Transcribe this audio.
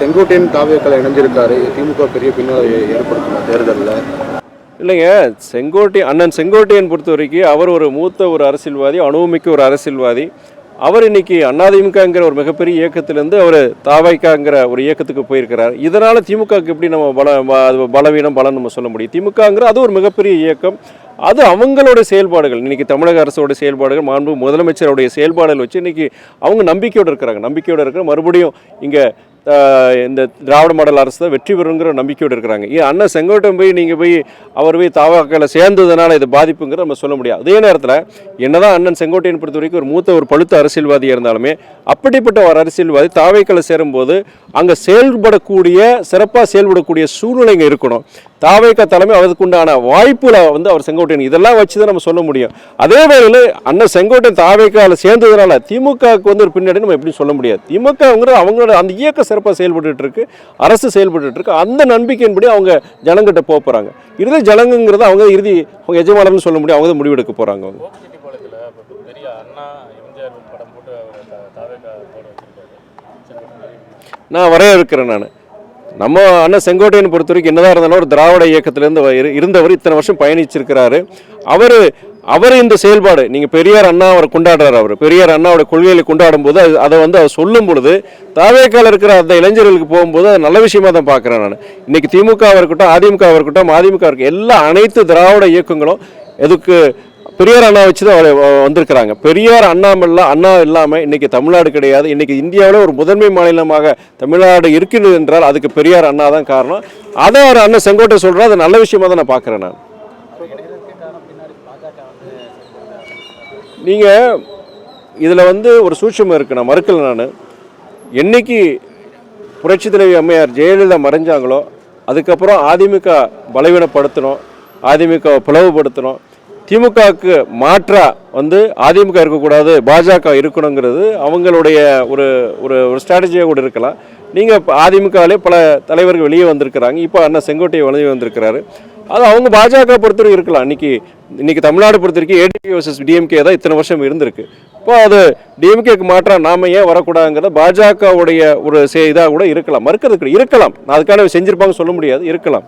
செங்கோட்டையன் காவியக்கலை இணைஞ்சிருக்காரு. திமுக பெரிய பின்னலை ஏற்படுத்தணும் தேர்தலில். இல்லைங்க செங்கோட்டை அண்ணன் செங்கோட்டையன் பொறுத்த வரைக்கும் அவர் ஒரு மூத்த ஒரு அரசியல்வாதி அனுபவமிக்க ஒரு அரசியல்வாதி. அவர் இன்னைக்கு அதிமுகங்கிற ஒரு மிகப்பெரிய இயக்கத்திலேருந்து அவர் தாவைக்காங்கிற ஒரு இயக்கத்துக்கு போயிருக்கிறார். இதனால் திமுகவுக்கு எப்படி நம்ம பல பலவீனம் பலன் நம்ம சொல்ல முடியும்? திமுகங்கிற அது ஒரு மிகப்பெரிய இயக்கம். அது அவங்களோட செயல்பாடுகள் இன்னைக்கு தமிழக அரசோட செயல்பாடுகள் மாண்பு முதலமைச்சருடைய செயல்பாடுகள் வச்சு இன்னைக்கு அவங்க நம்பிக்கையோடு இருக்கிறாங்க. நம்பிக்கையோடு இருக்கிற மறுபடியும் இங்கே இந்த திராவிட மாடல் அரசு தான் வெற்றி பெறுங்கிற நம்பிக்கையோடு இருக்கிறாங்க. ஏன் அண்ணன் செங்கோட்டம் போய் நீங்கள் போய் அவர் போய் தாவாக்களை சேர்ந்ததுனால இது பாதிப்புங்கிற நம்ம சொல்ல முடியாது. அதே நேரத்தில் என்னதான் அண்ணன் செங்கோட்டையன் பொறுத்த வரைக்கும் ஒரு மூத்த ஒரு பழுத்த அரசியல்வாதி இருந்தாலுமே அப்படிப்பட்ட ஒரு அரசியல்வாதி தாவைக்களை சேரும்போது அங்கே செயல்படக்கூடிய சிறப்பாக செயல்படக்கூடிய சூழ்நிலை இங்கே இருக்கணும். தாவைக்கா தலைமை அதுக்குண்டான வாய்ப்புல வந்து அவர் செங்கோட்டையன் இதெல்லாம் வச்சு தான் நம்ம சொல்ல முடியும். அதே வேளையில் அண்ணன் செங்கோட்டையன் தாவைக்காவில் சேர்ந்ததுனால திமுகவுக்கு வந்து ஒரு பின்னாடி நம்ம எப்படி சொல்ல முடியாது. திமுகங்கிறது அவங்களோட அந்த இயக்கம் சிறப்பாக செயல்பட்டு இருக்கு அரசு செயல்பட்டு இருக்கு. அந்த நம்பிக்கையின்படி அவங்க ஜனங்கிட்ட போக போகிறாங்க இறுதி ஜனங்கிறது அவங்க இறுதி அவங்க எஜமானம்னு சொல்ல முடியும் அவங்க தான் முடிவெடுக்க போகிறாங்க அவங்க. கோபிச்செட்டிப்பாளையத்தில் பெரிய அண்ணா எம்ஜிஆர் படம் போட்டு அவர் தாவேக்கா போட வச்சிருக்காரு. நான் நான். நம்ம அண்ணன் செங்கோட்டையன் பொறுத்த வரைக்கும் என்னதான் இருந்தாலும் ஒரு திராவிட இயக்கத்திலேருந்து இருந்தவர் இத்தனை வருஷம் பயணிச்சிருக்கிறாரு. அவர் அவர் இந்த செயல்பாடு நீங்கள் பெரியார் அண்ணா அவர் கொண்டாடுறாரு அவர். பெரியார் அண்ணாவோட கொள்கைகளை கொண்டாடும் போது அது அதை வந்து அவர் சொல்லும் பொழுது தாவேக்கால் இருக்கிற அந்த இளைஞர்களுக்கு போகும்போது அது நல்ல விஷயமா தான் பார்க்குறேன் நான். இன்னைக்கு திமுக இருக்கட்டும் அதிமுகவாக இருக்கட்டும் அதிமுக இருக்கட்டும் எல்லா அனைத்து திராவிட இயக்கங்களும் எதுக்கு பெரியார் அண்ணா வச்சு தான் வந்திருக்கிறாங்க. பெரியார் அண்ணாமல்ல அண்ணா இல்லாமல் இன்னைக்கு தமிழ்நாடு கிடையாது. இன்னைக்கு இந்தியாவில் ஒரு முதன்மை மாநிலமாக தமிழ்நாடு இருக்கிறது என்றால் அதுக்கு பெரியார் அண்ணா தான் காரணம். அதை அவர் அண்ணன் செங்கோட்டை சொல்கிறார் அது நல்ல விஷயமா தான் நான் பார்க்குறேன் நான். நீங்கள் இதில் வந்து ஒரு சூட்சம் இருக்குது நான் மறுக்கல நான். என்னைக்கு புரட்சி தலைவி அம்மையார் ஜெயலலிதா மறைஞ்சாங்களோ அதுக்கப்புறம் அதிமுக பலவீனப்படுத்தணும் அதிமுக பிளவுபடுத்தணும் திமுகவுக்கு மாற்றா வந்து அதிமுக இருக்கக்கூடாது பாஜக இருக்கணுங்கிறது அவங்களுடைய ஒரு ஒரு ஒரு ஸ்ட்ராட்டஜியாக கூட இருக்கலாம். நீங்கள் இப்போ அதிமுகவிலே பல தலைவர்கள் வெளியே வந்திருக்கிறாங்க. இப்போ அண்ணா செங்கோட்டையை வெளியே வந்திருக்கிறாரு. அது அவங்க பாஜக பொறுத்தவரைக்கும் இருக்கலாம். இன்னைக்கு இன்னைக்கு தமிழ்நாடு பொறுத்த வரைக்கும் ஏடிகே வர்சஸ் டிஎம்கே தான் இத்தனை வருஷம் இருந்திருக்கு. இப்போ அது டிஎம்கேக்கு மாற்றம் நாம ஏன் வரக்கூடாதுங்கிறத பாஜகவுடைய ஒரு இதாக கூட இருக்கலாம். மறுக்கிறதுக்கு இருக்கலாம். நான் அதுக்கான செஞ்சிருப்பாங்க சொல்ல முடியாது. இருக்கலாம்.